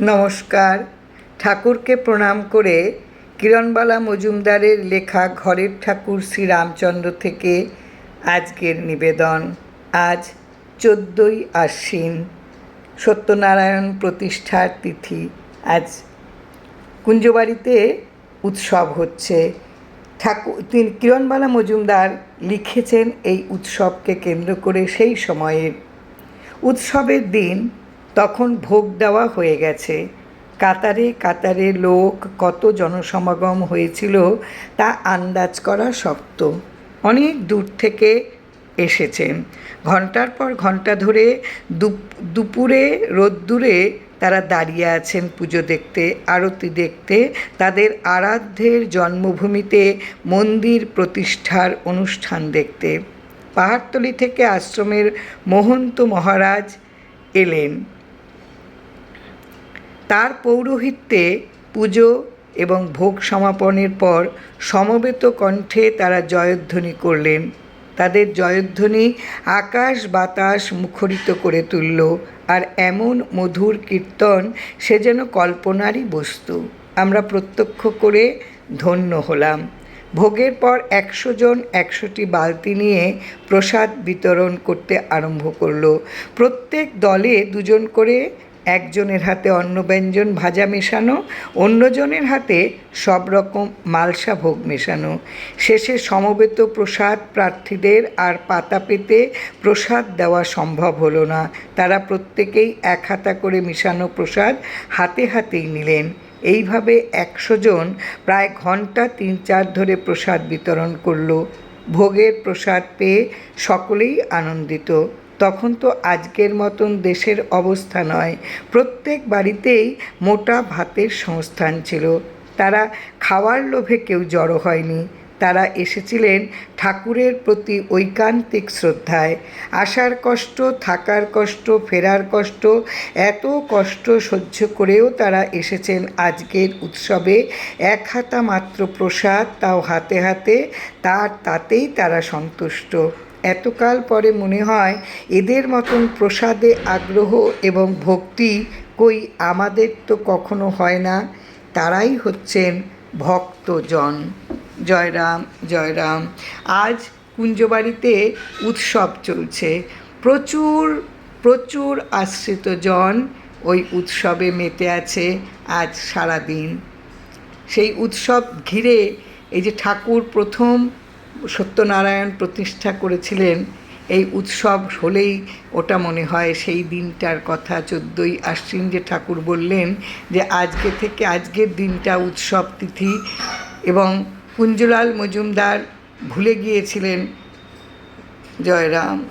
নমস্কার। ঠাকুরকে প্রণাম করে কিরণবালা মজুমদারের লেখা ঘরের ঠাকুর শ্রীরামচন্দ্র থেকে আজকের নিবেদন। আজ চোদ্দোই আশ্বিন। সত্যনারায়ণ প্রতিষ্ঠার তিথি আজ। কুঞ্জবাড়িতে উৎসব হচ্ছে। ঠাকুর তিনি কিরণবালা মজুমদার লিখেছেন এই উৎসবকে কেন্দ্র করে সেই সময়ের। উৎসবের দিন তখন ভোগ দেওয়া হয়ে গেছে। কাতারে কাতারে লোক কত জনসমাগম হয়েছিল তা আন্দাজ করা শক্ত। অনেক দূর থেকে এসেছেন। ঘণ্টার পর ঘণ্টা ধরে দুপ- দুপুরে, রোদ্দুরে তারা দাঁড়িয়ে আছেন পুজো দেখতে, আরতি দেখতে। তাদের আরাধ্যের জন্মভূমিতে মন্দির প্রতিষ্ঠার অনুষ্ঠান দেখতে। পাহাড়তলি থেকে আশ্রমের মহন্ত মহারাজ এলেন। তার পৌরোহিত্যে পুজো এবং ভোগ সমাপনের পর সমবেত কণ্ঠে তারা জয়ধ্বনি করলেন। তাদের জয়ধ্বনি আকাশ বাতাস মুখরিত করে তুলল আর এমন মধুর কীর্তন সে যেন কল্পনারই বস্তু। আমরা প্রত্যক্ষ করে ধন্য হলাম। ভোগের পর একশো জন একশোটি বালতি নিয়ে প্রসাদ বিতরণ করতে আরম্ভ করল। প্রত্যেক দলে দুজন করে একজনের হাতে অন্ন ব্যঞ্জন ভাজা মেশানো, অন্যজনের হাতে সব রকম মালসা ভোগ মেশানো। শেষে সমবেত প্রসাদ প্রার্থীদের আর পাতা পেতে প্রসাদ দেওয়া সম্ভব হলো না। তারা প্রত্যেকেই এক হাতা করে মিশানো প্রসাদ হাতে হাতেই নিলেন। এইভাবে একশো জন প্রায় ঘণ্টা তিন চার ধরে প্রসাদ বিতরণ করল। ভোগের প্রসাদ পেয়ে সকলেই আনন্দিত। তখন তো আজকের মতন দেশের অবস্থা নয়। প্রত্যেক বাড়িতেই মোটা ভাতের সংস্থান ছিল। তারা খাওয়ার লোভে কেউ জড়ো হয়নি। তারা এসেছিলেন ঠাকুরের প্রতি ঐকান্তিক শ্রদ্ধায়। আসার কষ্ট, থাকার কষ্ট, ফেরার কষ্ট, এত কষ্ট সহ্য করেও তারা এসেছেন আজকের উৎসবে। এক হাতা মাত্র প্রসাদ, তাও হাতে হাতে, তার তাতেই তারা সন্তুষ্ট। এতকাল পরে মনে হয় এদের মতন প্রসাদে আগ্রহ এবং ভক্তি কই আমাদের তো কখনো হয় না। তারাই হচ্ছেন ভক্তজন। জয়রাম জয়রাম আজ কুঞ্জবাড়িতে উৎসব চলছে। প্রচুর প্রচুর আশ্রিত জন ওই উৎসবে মেতে আছে আজ সারাদিন। সেই উৎসব ঘিরে এই যে ঠাকুর প্রথম সত্যনারায়ণ প্রতিষ্ঠা করেছিলেন, এই উৎসব হলেই ওটা মনে হয় সেই দিনটার কথা। চোদ্দই আশ্বিন যে ঠাকুর বললেন যে, আজকে থেকে আজকের দিনটা উৎসব তিথি। এবং কুঞ্জলাল মজুমদার ভুলে গিয়েছিলেন, জয়রাম।